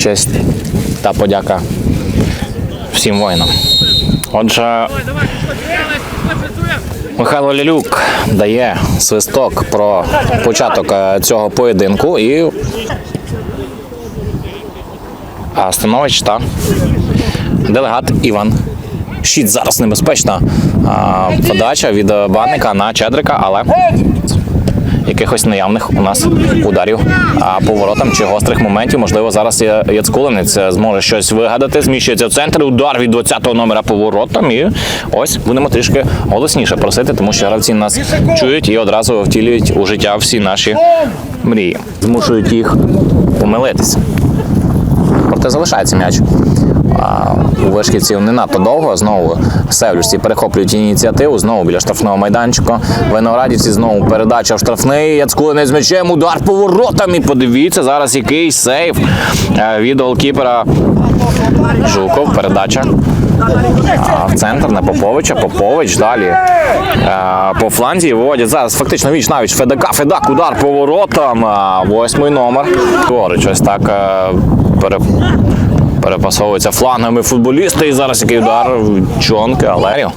честь та подяка всім воїнам. Отже, Михайло Лялюк дає свисток про початок е, цього поєдинку і Станович та делегат Іван. Щит зараз небезпечна подача від е, банника на Чедрика, але якихось наявних у нас ударів по воротам чи гострих моментів. Можливо, зараз Яцкулинець зможе щось вигадати. Зміщується в центр. Удар від 20-го номера по воротам. І ось будемо трішки голосніше просити, тому що гравці нас чують і одразу втілюють у життя всі наші мрії. Змушують їх помилитися. Проте залишається м'яч. У вишківців не надто довго. Знову севлюсті перехоплюють ініціативу. Знову біля штрафного майданчика. Виноградівці знову передача в штрафний. Яцкулинець з м'ячем. Удар поворотом. І подивіться зараз який сейф е, від голкіпера Жуков. Передача. В центр на Поповича. Попович далі е, по фланзі виводять зараз фактично віч навіть Федака. Федак удар по воротам. А, Восьмий номер. Поруч ось так е, пере, перепасовуються флангами футболісти. І зараз який удар Чонки, але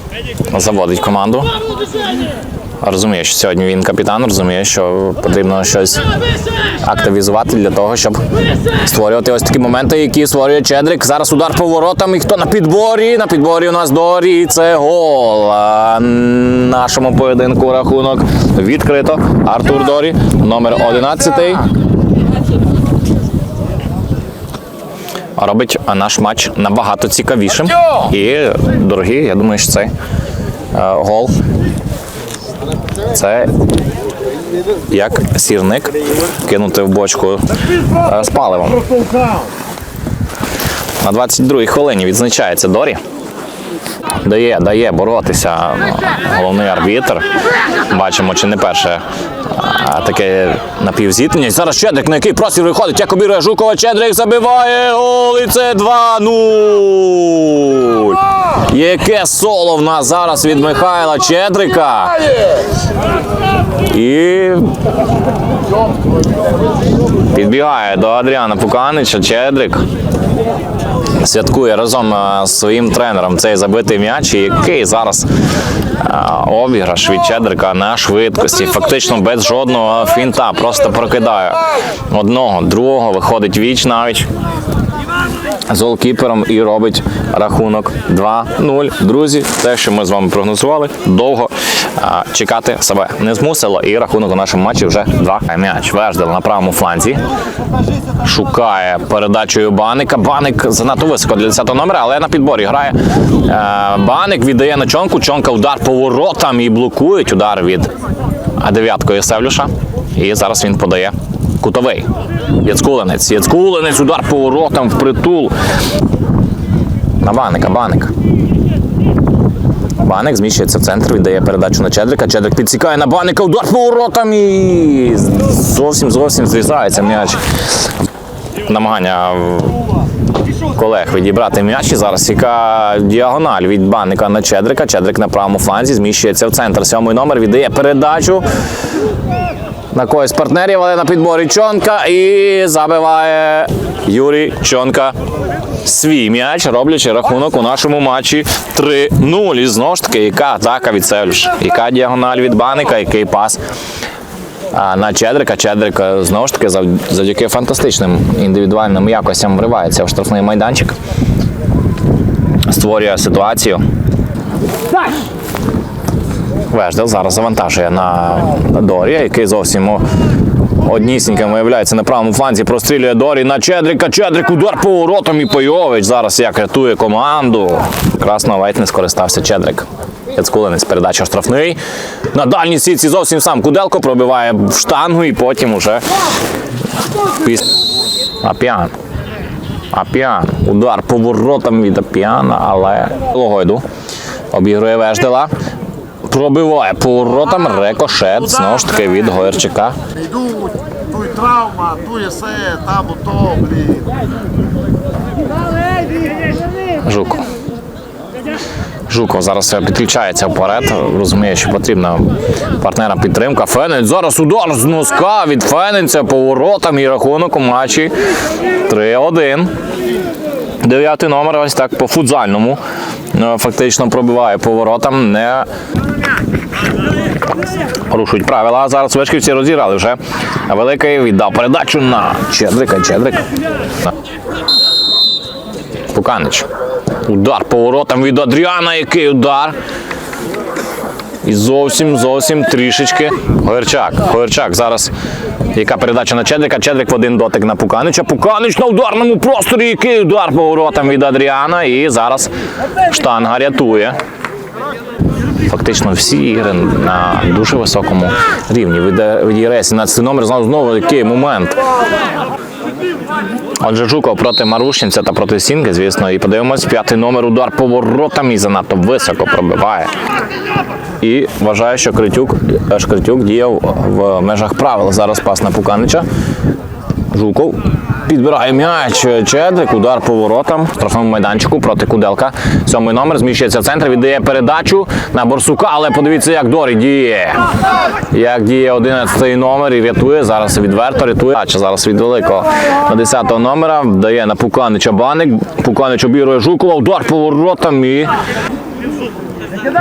заводить команду. Розуміє, що сьогодні він капітан, розуміє, що потрібно щось активізувати для того, щоб створювати ось такі моменти, які створює Чедрик. Зараз удар по воротам. І хто на підборі? На підборі у нас Дорі. Це гол. А нашому поєдинку рахунок відкрито. Артур Дорі, номер 11. Робить наш матч набагато цікавішим. І, дорогі, я думаю, що цей е, гол це як сірник кинути в бочку е, з паливом. На 22-й хвилині відзначається Дорі. Дає, дає боротися головний арбітр. Бачимо, чи не перше а, таке напівзіткнення. Зараз Чедрик, на який простір виходить, як обігрує Жукова, Чедрик забиває гол, і це 2-0. Яке соло в нас зараз від Михайла Чедрика. І підбігає до Адріана Пуканича Чедрик. Святкує разом е, з своїм тренером цей забитий м'яч, і який зараз е, обіграш від Чедрика на швидкості, фактично без жодного фінта, просто прокидає одного, другого, виходить віч навіть з голкіпером і робить рахунок 2-0. Друзі, те, що ми з вами прогнозували, довго а, чекати себе не змусило. І рахунок у нашому матчі вже 2. М'яч Веждел на правому фланзі. Шукає передачею Баника. Баник занадто високо для 10-го номера, але на підборі грає. Е, Баник віддає на чонку. Чонка удар по воротам і блокують удар від дев'яткою Севлюша. І зараз він подає кутовий. Яцкулинець. Яцкулинець, удар по воротам в притул. На Баника, Баник. Баник зміщується в центр, віддає передачу на Чедрика. Чедрик підсікає на Баника, удар по воротам і зовсім зовсім зрізається м'яч. Намагання колег відібрати м'яч. І зараз яка діагональ від Баника на Чедрика. Чедрик на правому фланзі зміщується в центр. Сьомий номер віддає передачу на когось з партнерів, але на підборі Чонка і забиває Юрій Чонка свій м'яч, роблячи рахунок у нашому матчі 3-0. І знову ж таки, яка атака від Севлюш, яка діагональ від Баника, який пас а, на Чедрика. Чедрик е, знову ж таки завдяки фантастичним індивідуальним якостям вривається в штрафний майданчик, створює ситуацію. Веждел зараз завантажує на Дорі, який зовсім однісіньким виявляється на правому фланзі, прострілює Дорі на Чедрика. Чедрик удар по воротам і Пойович зараз як рятує команду. Красно ледь не скористався Чедрик. Яцкулинець передача штрафний. На дальній сітці зовсім сам Куделко пробиває в штангу і потім уже піс... Апіан. Апіан. Удар по воротам від Апіана, але Логойду обігрує Веждела. Пробиває по воротам рекошет. Знову ж таки від Гойерчика. Йдуть, ту й травма, ту є все, там ото, блін. Жуков. Жуков зараз підключається вперед. Розуміє, що потрібна партнера підтримка. Фенець зараз удар з носка від Фенеця поворотом і рахунок у матчі 3-1. Дев'ятий номер ось так по футзальному. Е, Фактично пробиває поворотом. Не порушують правила. А зараз вишківці розіграли вже. Великий віддав передачу на Чедрика. Чедрик. Пуканич. Удар поворотом від Адріана. Який удар. І зовсім, зовсім трішечки. Говерчак. Говерчак зараз. Яка передача на Чедрика? Чедрик в один дотик на Пуканича. Пуканич на ударному просторі. Який удар поворотом від Адріана. І зараз штанга рятує. Фактично всі ігри на дуже високому рівні. Від, від ЄРС 17 номер знову знову який момент. Отже, Жуков проти Марушинця та проти Сінки, звісно, і подивимось, п'ятий номер удар поворотом і занадто високо пробиває. І вважаю, що Критюк, е, Шкритюк діяв в межах правил. Зараз пас на Пуканича. Жуков підбирає м'яч. Чедрик, удар поворотом в штрафному майданчику проти Куделка. Сьомий номер зміщується в центр, віддає передачу на Борсука, але подивіться, як Дорі діє. Як діє 11 номер і рятує. Зараз відверто рятує. А зараз від великого на 10 номера вдає на Пуканича Баник. Пуканич обірує Жукова, удар поворотом і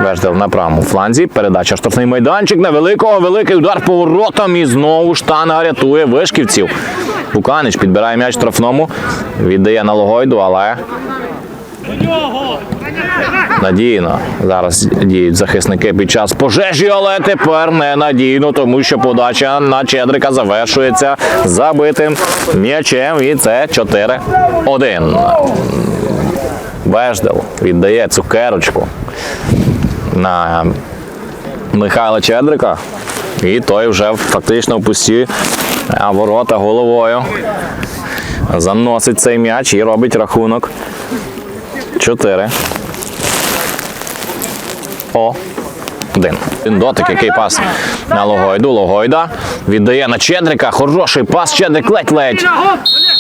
Веждел на правому фланзі. Передача штрафний майданчик на великого. Великий удар поворотом. І знову штанга рятує вишківців. Буканич підбирає м'яч штрафному. Віддає на Логойду, але. Надійно. Зараз діють захисники під час пожежі, але тепер не надійно, тому що подача на Чедрика завершується забитим м'ячем. І це 4-1. Веждел віддає цукерочку на Михайла Чедрика. І той вже фактично в пусті ворота головою. Заносить цей м'яч і робить рахунок. 4. О. Один. Один дотик, який пас на Логойду. Логойда віддає на Чедрика. Хороший пас. Чедрик ледь-ледь.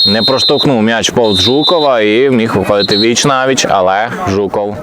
Не проштовхнув м'яч повз Жукова і міг виходити віч навіч, але Жуков